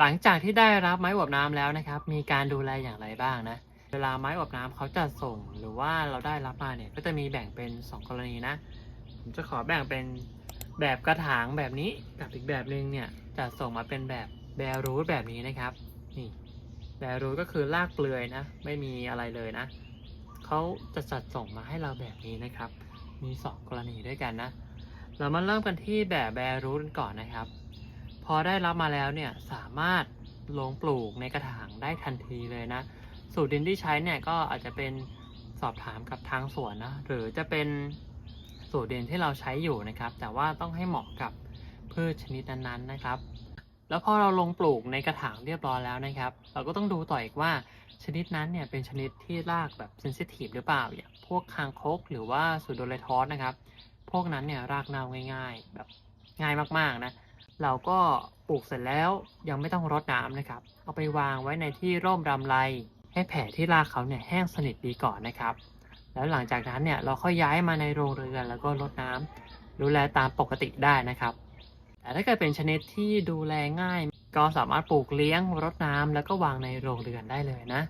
หลังจากที่ได้รับไม้อบน้ำแล้วนะครับ มีการดูแลอย่างไรบ้างนะ เวลาไม้อบน้ำเขาจะส่งหรือว่าเราได้รับมาเนี่ยก็จะมีแบ่งเป็น 2 กรณีนะ ผมจะขอแบ่งเป็นแบบกระถางแบบนี้กับอีกแบบหนึ่งเนี่ยจะส่งมาเป็นแบบแบรูทแบบนี้นะครับ นี่แบรูทก็คือลากเปลือยนะ ไม่มีอะไรเลยนะ เขาจะจัดส่งมาให้เราแบบนี้นะครับ มี 2 กรณีด้วยกันนะ เรามาเริ่มกันที่แบบแบรูทกันก่อนนะครับ พอได้รับมาแล้วเนี่ยสามารถลงปลูกในกระถางได้ทันทีเลยนะ สูตรดินที่ใช้เนี่ยก็อาจจะเป็นสอบถามกับทางสวนนะหรือจะเป็นสูตรดินที่เราใช้อยู่นะครับ แต่ว่าต้องให้เหมาะกับพืชชนิดนั้นๆนะครับ แล้วพอเราลงปลูกในกระถางเรียบร้อยแล้วนะครับ เราก็ต้องดูต่ออีกว่าชนิดนั้นเนี่ยเป็นชนิดที่รากแบบเซนซิทีฟหรือเปล่าอย่างพวกคางคกหรือว่าสูโดเลทอสนะครับ พวกนั้นเนี่ยรากเน่าง่าย ๆ แบบง่ายมากๆนะ เราก็ปลูกเสร็จแล้วยังไม่ต้องรดน้ำนะครับ เอาไปวางไว้ในที่ร่มรำไร ให้แผลที่รากเขาเนี่ยแห้งสนิทดีก่อนนะครับ แล้วหลังจากนั้นเนี่ยเราค่อยย้ายมาในโรงเรือนแล้วก็รดน้ำดูแลตามปกติได้นะครับ แต่ถ้าเกิดเป็นชนิดที่ดูแลง่าย ก็สามารถปลูกเลี้ยงรดน้ำแล้วก็วางในโรงเรือนได้เลยนะ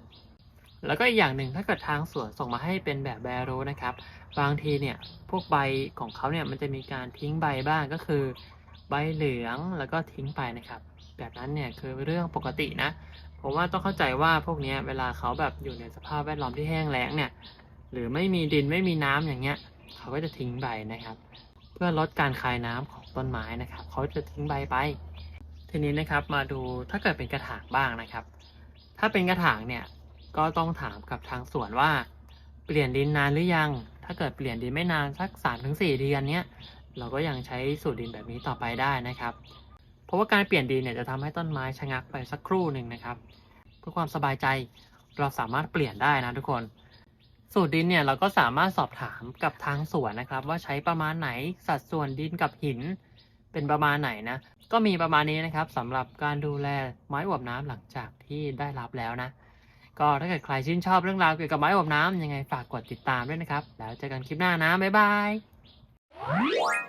แล้วก็อีกอย่างหนึ่งถ้าเกิดทางสวนส่งมาให้เป็นแบบแบโรนะครับ บางทีเนี่ยพวกใบของเขาเนี่ยมันจะมีการทิ้งใบบ้างก็คือ ใบเหลืองแล้วก็ทิ้งไปนะครับ แบบนั้นเนี่ยคือเรื่องปกตินะ ผมว่าต้องเข้าใจว่าพวกนี้เวลาเขาแบบอยู่ในสภาพแวดล้อมที่แห้งแล้งเนี่ย หรือไม่มีดินไม่มีน้ำอย่างเงี้ย เขาก็จะทิ้งใบนะครับ เพื่อลดการคายน้ำของต้นไม้นะครับ เขาจะทิ้งใบไป ทีนี้นะครับมาดูถ้าเกิดเป็นกระถางบ้างนะครับ ถ้าเป็นกระถางเนี่ยก็ต้องถามกับทางสวนว่า เปลี่ยนดินนานหรือยัง ถ้าเกิดเปลี่ยนดินไม่นานสัก3-4เดือนเนี้ย เราก็ยังใช้สูตรดินแบบนี้ต่อไปได้นะครับ เพราะว่าการเปลี่ยนดินเนี่ยจะทำให้ต้นไม้ชะงักไปสักครู่หนึ่งนะครับ เพื่อความสบายใจเราสามารถเปลี่ยนได้นะทุกคน สูตรดินเนี่ยเราก็สามารถสอบถามกับทางสวนนะครับ ว่าใช้ประมาณไหนสัดส่วนดินกับหิน เป็นประมาณไหนนะ ก็มีประมาณนี้นะครับสำหรับการดูแลไม้อวบน้ำหลังจากที่ได้รับแล้วนะก็ถ้าเกิดใครชื่นชอบเรื่องราวเกี่ยวกับไม้อวบน้ำยังไงฝากกดติดตามด้วยนะครับ แล้วเจอกันคลิปหน้านะ บ๊ายบาย